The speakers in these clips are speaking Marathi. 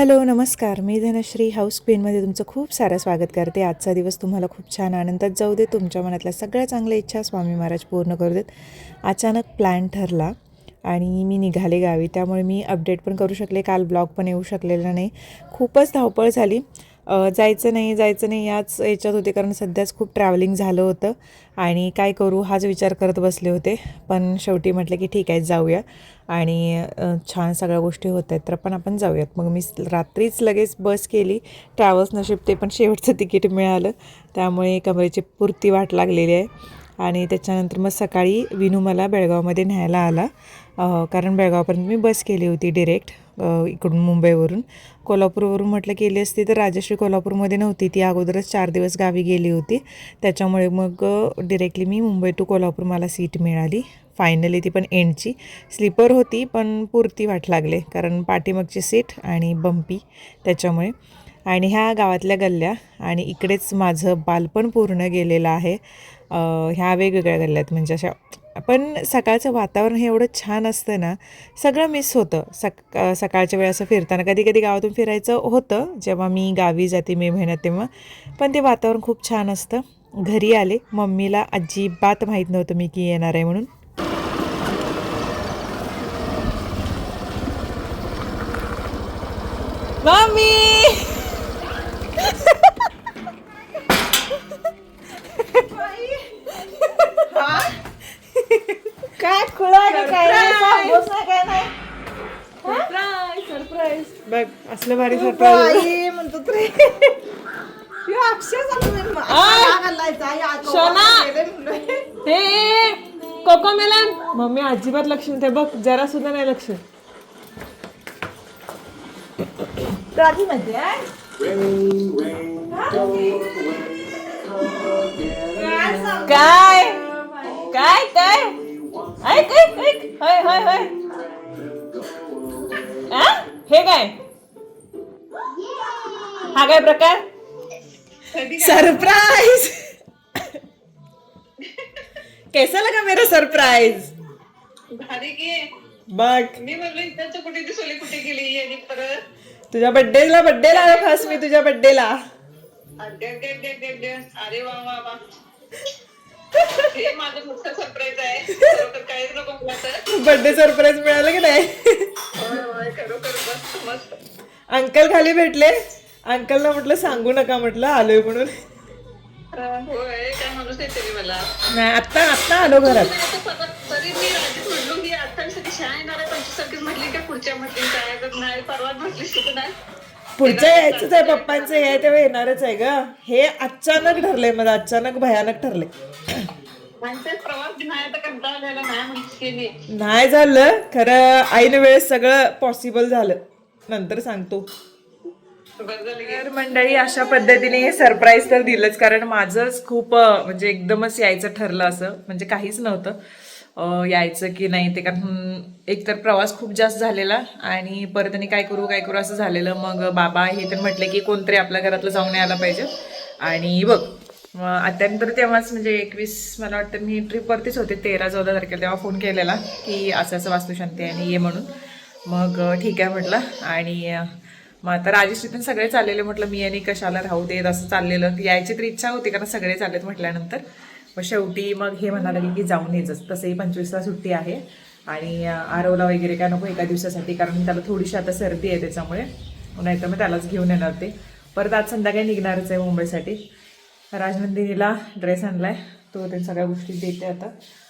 हॅलो नमस्कार. मी धनश्री हाऊस क्वीनमध्ये तुमचं खूप सारं स्वागत करते. आजचा दिवस तुम्हाला खूप छान आनंदात जाऊ दे. तुमच्या मनातल्या सगळ्या चांगल्या इच्छा स्वामी महाराज पूर्ण करू देत. अचानक प्लॅन ठरला आणि मी निघाले गावी. त्यामुळे मी अपडेट पण करू शकले. काल ब्लॉग पण येऊ शकलेला नाही. खूपच धावपळ झाली. जायचं नाही जायचं नाही याच याच्यात होते. कारण सध्याच खूप ट्रॅव्हलिंग झालं होतं. आणि काय करू हाच विचार करत बसले होते. पण शेवटी म्हटलं की ठीक आहे जाऊया. आणि छान सगळ्या गोष्टी होत आहेत. तर पण आपण जाऊयात. मग मी रात्रीच लगेच बस केली. ट्रॅव्हल्स नशीब ते पण शेवटचं तिकीट मिळालं. त्यामुळे कमरेची पुरती वाट लागलेली आहे. आणि त्याच्यानंतर मग सकाळी विनू मला बेळगावमध्ये न्यायला आला. कारण बेळगावपर्यंत मी बस केली होती डिरेक्ट इकडून मुंबईवरून. कोल्हापूरवरून म्हटलं केली असती तर राजश्री कोल्हापूरमध्ये नव्हती. ती अगोदरच चार दिवस गावी गेली होती. त्याच्यामुळे मग डिरेक्टली मी मुंबई टू कोल्हापूर मला सीट मिळाली. फायनली ती पण एंडची स्लीपर होती पण पुरती वाट लागले. कारण पाठीमागची सीट आणि बंपी त्याच्यामुळे. आणि ह्या गावातल्या गल्ल्या आणि इकडेच माझं बालपण पूर्ण गेलेलं आहे. ह्या वेगवेगळ्या गल्ल्यात. म्हणजे अशा पण सकाळचं वातावरण हे एवढं छान असतं ना सगळं मिस होतं. सक सकाळच्या वेळी असं फिरताना कधी कधी गावातून फिरायचं होतं जेव्हा मी गावी जाते मे महिन्यात तेव्हा. पण ते वातावरण खूप छान असतं. घरी आले मम्मीला अजिबात माहीत नव्हतं मी की येणार आहे म्हणून. मम्मी! काय खुळा काय? काय नाही? सरप्राईज बघ असलं भारी सरप्राईज बाई म्हणतो तरी. ह्यो अक्षय शोना! हे कोको मेलन! मम्मी अजिबात लक्ष नाही ते बघ जरा सुद्धा नाही लक्ष. राजी मध्ये काय? काय काय? ऐक ऐक ऐक. होय होय होय. आ? हे काय? हा काय प्रकार? सरप्राईज कैसा लगा मेरा सरप्राईज भारी की. बघ. मी म्हणलो इथं कुठे दिसवली कुठे गेली आणि परत? तुझ्या बड्डेला बड्डेला आला खास मी तुझ्या बड्डेला अरे वा वा वा. माझं मोठं सरप्राईज आहे. खरोखर काहीच नको मला तर. बड्डे सरप्राईज मिळालं की नाही? होय होय खरोखर मस्त मस्त. अंकल खाली भेटले. अंकलला म्हटलं सांगू नका म्हटलं आलोय म्हणून. होय काय माणूस आहे तरी मला. नाही आत्ता आत्ता आलो घरात. आता परत तरी मी राजीत म्हणलो मी अठ्ठावीससाठी शाळा येणार आहे पंचवीस तारखेच म्हटली का पुढच्या म्हटली काय तर नाही परवा म्हटलीस तू नाही. पुढचं यायचंच आहे पप्पांचं हे आहे तेव्हा येणारच आहे ग. हे अचानक ठरलंय मला अचानक भयानक ठरलंय. माणसात प्रवास नाही कंटाळा झाला नाही नाही. खरं आईन वेळेस सगळं पॉसिबल झालं. नंतर सांगतो. तर मंडळी अशा पद्धतीने हे सरप्राईज तर दिलंच कारण माझंच खूप अं, म्हणजे एकदमच यायचं ठरलं असं म्हणजे काहीच नव्हतं. अं, यायचं की नाही ते कारण एक तर प्रवास खूप जास्त झालेला आणि परत आणि काय करू काय करू असं झालेलं. मग बाबा हे तर म्हटले की कोणतरी आपल्या घरातलं जाऊन यायला पाहिजे. आणि बघ आत्यानंतर तेव्हाच म्हणजे एकवीस मला वाटतं मी ट्रिपवरतीच होते तेरा चौदा तारखेला तेव्हा फोन केलेला की असं असं वास्तुशांती आहे आणि ये म्हणून. मग ठीक आहे म्हटलं आणि मग आता राजेश्री सगळे चाललेले म्हटलं मी आणि कशाला राहू देत असं चाललेलं. यायची तर इच्छा होती कारण सगळे चाललेत म्हटल्यानंतर. मग शेवटी मग हे म्हणाले की जाऊन येच तसंही पंचवीसला सुट्टी आहे. आणि आरवला वगैरे काय नको एका दिवसासाठी कारण त्याला थोडीशी आता सर्दी आहे त्याच्यामुळे. नाहीतर मग त्यालाच घेऊन येणार ते. परत आज संध्याकाळी निघणारच आहे मुंबईसाठी. राजनंदिनीला ड्रेस आणलाय. तो ते सगळ्या गोष्टी देते आता.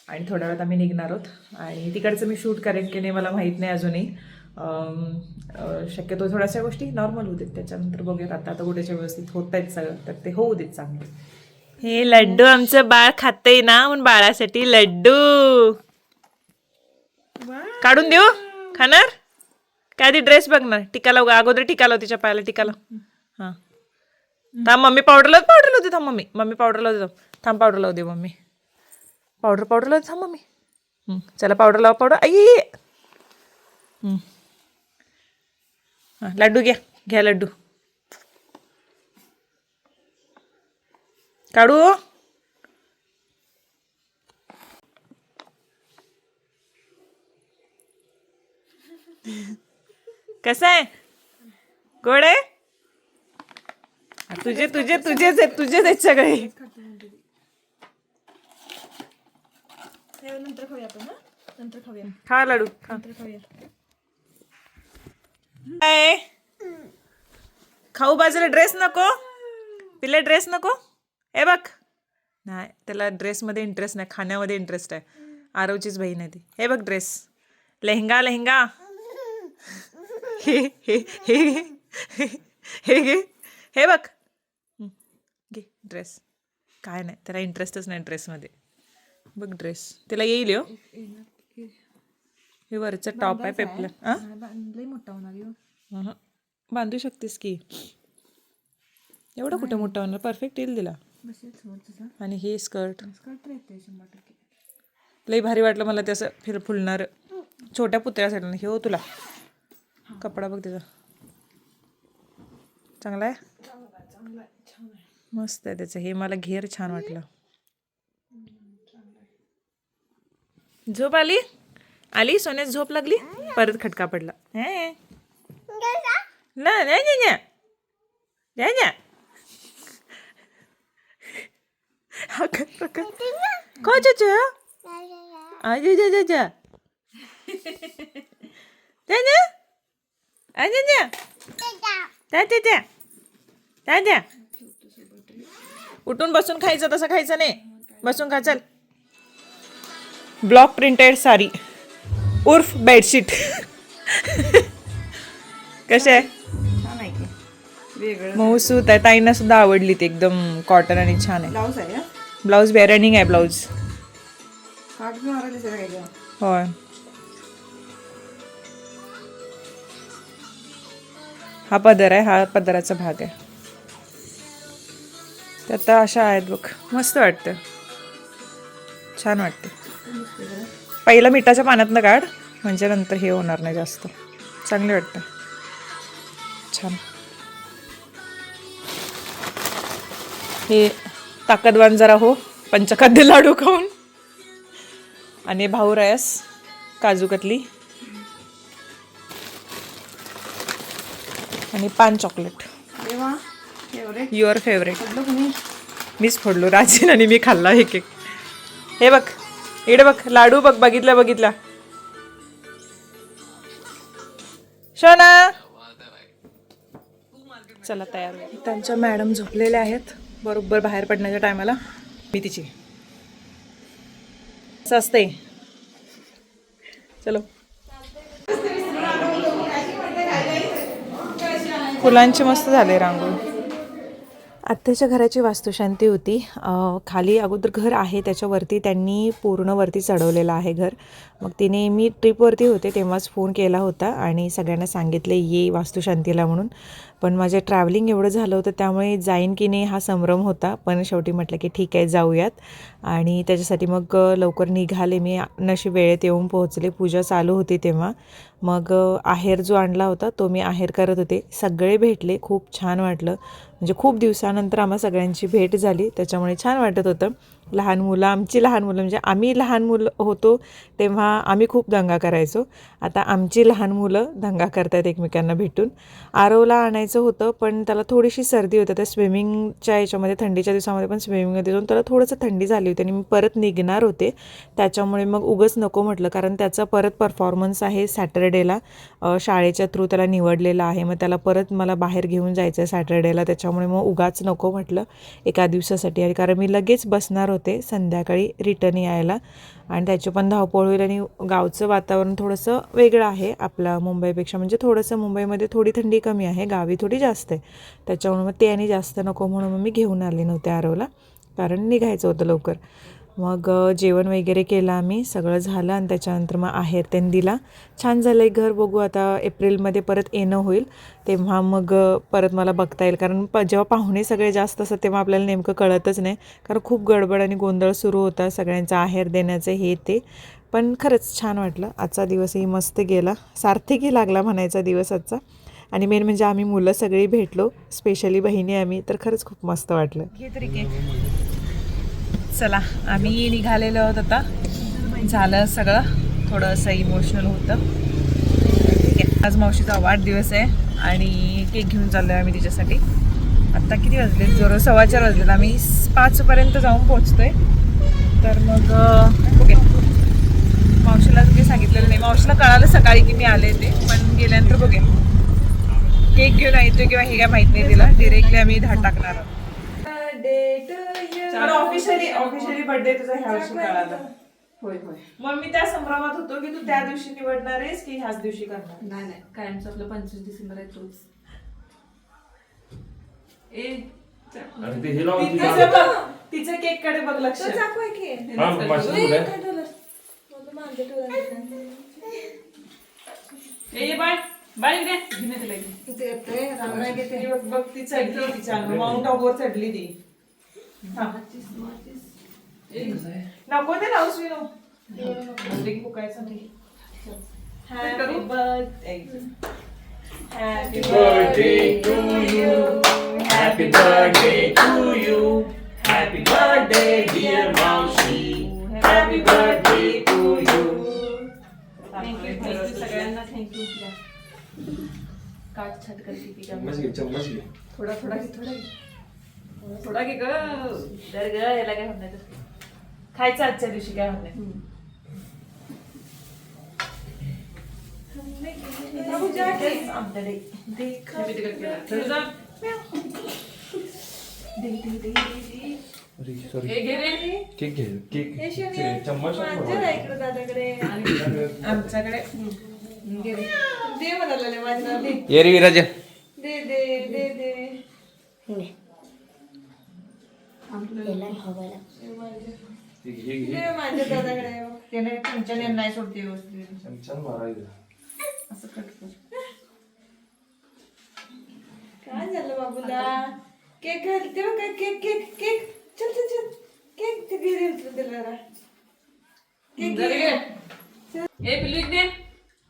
आणि थोड्या वेळात आम्ही निघणार आहोत. आणि तिकडचं मी शूट करेन की नाही मला माहीत नाही अजूनही. शक्यतो थोड्याशा गोष्टी नॉर्मल होतील त्याच्यानंतर बघूयात आता आता कुठेच्या व्यवस्थित होत आहेत सगळं. तर ते होऊ देत चांगलं. हे लड्डू आमचं बाळ खातंय ना म्हणून बाळासाठी लड्डू. काढून देऊ? खाणार? काय आधी ड्रेस बघ ना टिका लाव अगोदर टिका लाव तिच्या पायाला टिका लाव हां. थांब मम्मी पावडर लावते पावडर लावते थांब मम्मी. मम्मी पावडर लावते थांब. थांब पावडर लावू मम्मी. पावडर पावडर लावते थांब मम्मी. चला पावडर लावा पावडर आई हां लड्डू घ्या घ्या लड्डू काढू? कसं आहे? गोड आहे? तुझे तुझे तुझेच आहेत तुझेच आहेत सगळे. नंतर खाऊया आपण नंतर खाऊया. खा लाडू खा. नंतर खाऊया. काय? खाऊ बाजूला ड्रेस नको. तिला ड्रेस नको. हे बघ. नाही त्याला ड्रेसमध्ये इंटरेस्ट नाही खाण्यामध्ये इंटरेस्ट आहे. आरवचीच बहीण आहे ती. हे बघ ड्रेस लेहंगा लेहंगा. हे हे हे हे हे बघ. ड्रेस काय नाही त्याला इंटरेस्टच नाही ड्रेसमध्ये बघ ड्रेस त्याला येईल हो. हे वरचं टॉप आहे पेपलं हां? मोठा होणार. अहं. बांधू शकतेस की. एवढं कुठं मोठं होणार? परफेक्ट येईल दिला आणि हे स्कर्ट लई भारी वाटलं मला ते असं फिर फुलणार. छोट्या पुतळ्यासाठी हे हो तुला. कपडा बघ त्याचा. चांगला आहे. मस्त आहे त्याचं. हे मला घेर छान वाटलं. झोप आली? आली? सोन्यात झोप लागली? परत खटका पडला. हे. उठून बसून खायचं तसं खायचं नाही. बसून खा चल. ब्लॉक प्रिंटेड साडी उर्फ बेडशीट. कसे आहे? छान आहे की. वेगळं. मऊसूत आहे. ताईंना सुद्धा आवडली ती एकदम कॉटन आणि छान आहे. ब्लाऊज आहे हा ब्लाऊज बे रनिंग आहे ब्लाऊज. होय. हा पदर आहे. हा पदराचा भाग आहे. तर आता अशा आहेत बघ. मस्त वाटतं. छान वाटतं. पहिलं मिठाच्या पाण्यातनं काढ म्हणजे नंतर हे होणार नाही जास्त. चांगले वाटतं. छान. हे ताकदवान जरा हो पंचखाद्य लाडू खाऊन. आणि भाऊ रायस काजू कतली. आणि पान चॉकलेट. देवा. युअर फेवरेट मीच फोडलो राजीन आणि मी खाल्ला एक एक. हे बघ इकडे बघ लाडू बघ बघितला बघितला. शोना. चला तयार. त्यांच्या मॅडम झोपलेल्या आहेत. बरोबर बाहेर पडण्याच्या टायमाला. मी तिची. असं असते चलो. फुलांची मस्त झाले रांगोळी. आत्याच्या घराची वास्तुशांती होती. खाली अगोदर घर आहे त्याच्यावरती त्यांनी पूर्ण वरती चढवलेलं आहे घर. मग तिने मी ट्रिपवरती होते तेव्हाच फोन केला होता आणि सगळ्यांना सांगितले ये वास्तुशांतीला म्हणून. पण माझे ट्रॅव्हलिंग एवढं झालं होतं त्यामुळे जाईन की नाही हा संभ्रम होता. पण शेवटी म्हटलं की ठीक आहे जाऊयात. आणि त्याच्यासाठी मग लवकर निघाले. मी नशीब वेळेत येऊन पोहोचले. पूजा चालू होती तेव्हा. मग आहेर जो आणला होता तो मी आहेर करत होते. सगळे भेटले खूप छान वाटलं. म्हणजे खूप दिवसानंतर आम्हा सगळ्यांची भेट झाली त्याच्यामुळे छान वाटत होतं. लहान मुलं आमची लहान मुलं म्हणजे आम्ही लहान मुलं होतो तेव्हा आम्ही खूप दंगा करायचो. आता आमची लहान मुलं दंगा करतायत एकमेकांना भेटून. आरवला आणायचं होतं पण त्याला थोडीशी सर्दी होती. त्या स्विमिंगच्या याच्यामध्ये थंडीच्या दिवसामध्ये पण स्विमिंगमध्ये जाऊन त्याला थोडंसं थंडी झाली होती आणि मी परत निघणार होते. त्याच्यामुळे मग उगंच नको म्हटलं कारण त्याचा परत परफॉर्मन्स आहे सॅटर्डेला. शाळेच्या थ्रू त्याला निवडलेला आहे. मग त्याला परत मला बाहेर घेऊन जायचं आहे सॅटर्डेला. त्याच्यामुळे मग उगाच नको म्हटलं एका दिवसासाठी. आणि कारण मी लगेच बसणार होते. संध्याकाळी रिटर्न यायला. आणि त्याची पण धावपळ होईल आणि गावचं वातावरण थोडंसं वेगळं आहे आपल्या मुंबईपेक्षा. म्हणजे थोडंसं मुंबईमध्ये थोडी थंडी कमी आहे गावी थोडी जास्त आहे. त्याच्यामुळे मग ते आणि जास्त नको म्हणून मग मी घेऊन आले नव्हते आरवला. कारण निघायचं होतं लवकर. मग जेवण वगैरे केलं आम्ही सगळं झालं आणि त्याच्यानंतर मग आहेर त्यांनी दिला छान झालं आहे घर बघू आता एप्रिलमध्ये परत येणं होईल तेव्हा मग परत मला बघता येईल. कारण प जेव्हा पाहुणे सगळे जास्त असतात तेव्हा आपल्याला नेमकं कळतच नाही. कारण खूप गडबड आणि गोंधळ सुरू होता सगळ्यांचा आहेर देण्याचं हे ते. पण खरंच छान वाटलं. आजचा दिवसही मस्त गेला. सार्थकी लागला म्हणायचा दिवस आजचा. आणि मेन म्हणजे आम्ही मुलं सगळी भेटलो. स्पेशली बहिणी आम्ही. तर खरंच खूप मस्त वाटलं. घे तरी चला आम्ही निघालेलो आहोत आता. झालं सगळं. थोडंसं इमोशनल होतं. ठीक आज मावशीचा वाढदिवस आहे आणि केक घेऊन चाललो आहे आम्ही तिच्यासाठी. आत्ता किती वाजले जोर सव्वा चार वाजलेत. आम्ही पाचपर्यंत जाऊन पोहोचतोय. तर मग ओके. मावशीला तुम्ही सांगितलेलं नाही. मावशीला कळालं सकाळी की मी आले ते पण गेल्यानंतर बघे केक घेऊन येतो किंवा हे काय माहीत नाही तिला. डिरेक्टली आम्ही धाड टाकणार आहोत. ऑफिशियली ऑफिशियली बर्थडे तुझा ह्या वर्षी कळाला. होय होय. मग मी त्या संभ्रमात होतो की तू त्या दिवशी निवडणार आहेस की ह्याच दिवशी करणार? नाही नाही. कायमचं आपलं पंचवीस डिसेंबर आहे तोच. ए आणि ते हे ती तिचं बघ, तिचं केककडे बघ लक्ष हा, कुठे आहे? ए बाय बाय. ती बघ बघ ती चढली तिच्या. माउंट आबूवर चढली ती. नको ते लावूस विनो म्हणजे की फुकायचं नाही happy birthday happy Birthday to you. Happy birthday to you. Happy birthday, dear Maushi. Happy birthday to you. Thank you thank you सगळ्यांना थँक्यू काट छाट करते ती का चम्मच घे चम्मच घे थोडा थोडा घे थोडा घे थोडा घे ग तर ग याला काय म्हणणार खायचं आजच्या दिवशी काय म्हणणार मी तिकडे केला. चल जा. सॉरी ए, घे रे. केक घे केक. चे- चम्मच आणि आमच्याकडे? घे रे ये रे विराज घे घे त्याने तुमच्या निर्णय सोडते व्यवस्थित. मारायचं काय झालं बाबूला? केक घालते बघ काय केक केक केक. चल चल चल. केक ते घरी उचलून दिला जरा. केक घे. घे. ए पिल्लू इकडे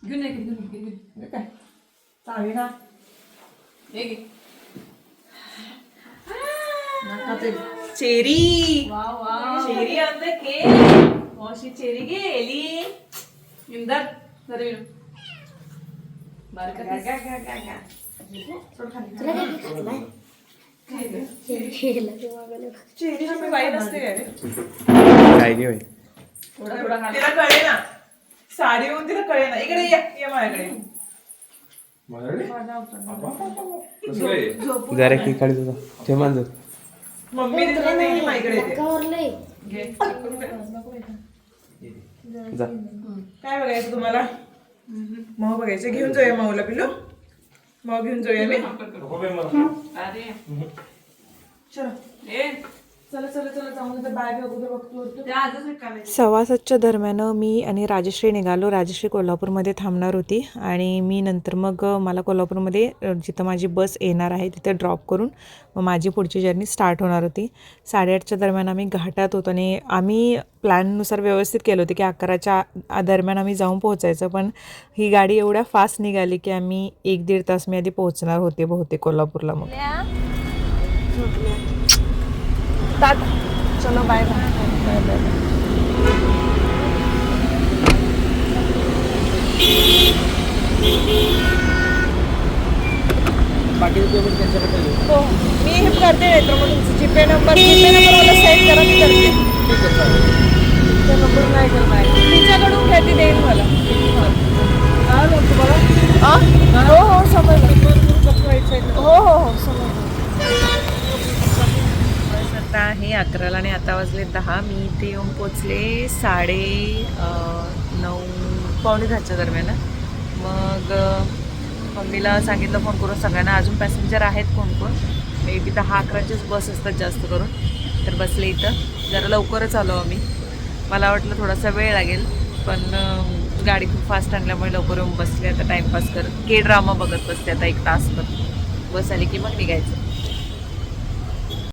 घेऊन ये, घेऊन ये, घेऊन ये. हे काय? चावी ना. हे घे. जरा येऊ. बारीक कर. चेरी तुम्ही वाईट असते काय नाही थोडा थोडा खा. तिला कळे ना साडी होऊन तिला कळे ना इकडे ये ये माझ्याकडे जरा की काढ तुझा ते माझं मम्मी तिला नाही. माझ्याकडे येते घे. जा. काय बघायचं तुम्हाला? मग बघायचं. घेऊन जाऊया माऊला पिल्लू. मग घेऊन जाऊया मी. मला अरे. चलो. ए चला चला चला जाऊन बॅग अगोदर बघतो. ते आजच रिकामे सव्वा सातच्या दरम्यान मी आणि राजश्री निघालो. राजश्री कोल्हापूरमध्ये थांबणार होती आणि मी नंतर मग मला कोल्हापूरमध्ये जिथं माझी बस येणार आहे तिथे ड्रॉप करून मग माझी पुढची जर्नी स्टार्ट होणार होती. साडेआठच्या दरम्यान आम्ही घाटात होतो आणि आम्ही प्लॅननुसार व्यवस्थित केलं होतं की अकराच्या आ- दरम्यान आम्ही जाऊन पोहोचायचं. पण ही गाडी एवढ्या फास्ट निघाली की आम्ही एक दीड तास मी आधी पोहोचणार होते बहुतेक कोल्हापूरला मग. चलो बाय बाय बाय बाय हो मी हे करते तर मग तुमचं जीपे नंबर जीपे नंबर मला सेंड करा मी करते तुमचा नंबर नाही करणार तिच्याकडून घ्या ती देईल मला काय बोलतो तुम्हाला हो हो समजलं हो हो हो समजलं आता आहे अकराला आणि आता वाजले दहा. मी इथे येऊन पोचले साडे नऊ पावणे दहाच्या दरम्यान. मग मम्मीला सांगितलं फोन करून सगळ्यांना अजून पॅसेंजर आहेत कोण कोण? मे बी दहा अकराचेच बस असतात जास्त करून. तर बसले इथं. जरा लवकरच आलो आम्ही. मला वाटलं थोडासा वेळ लागेल पण गाडी खूप फास्ट आणल्यामुळे लवकर येऊन बसले. आता टाईमपास करत के ड्रामा बघत बसते आता एक तासभर. बस आली की मग निघायचं.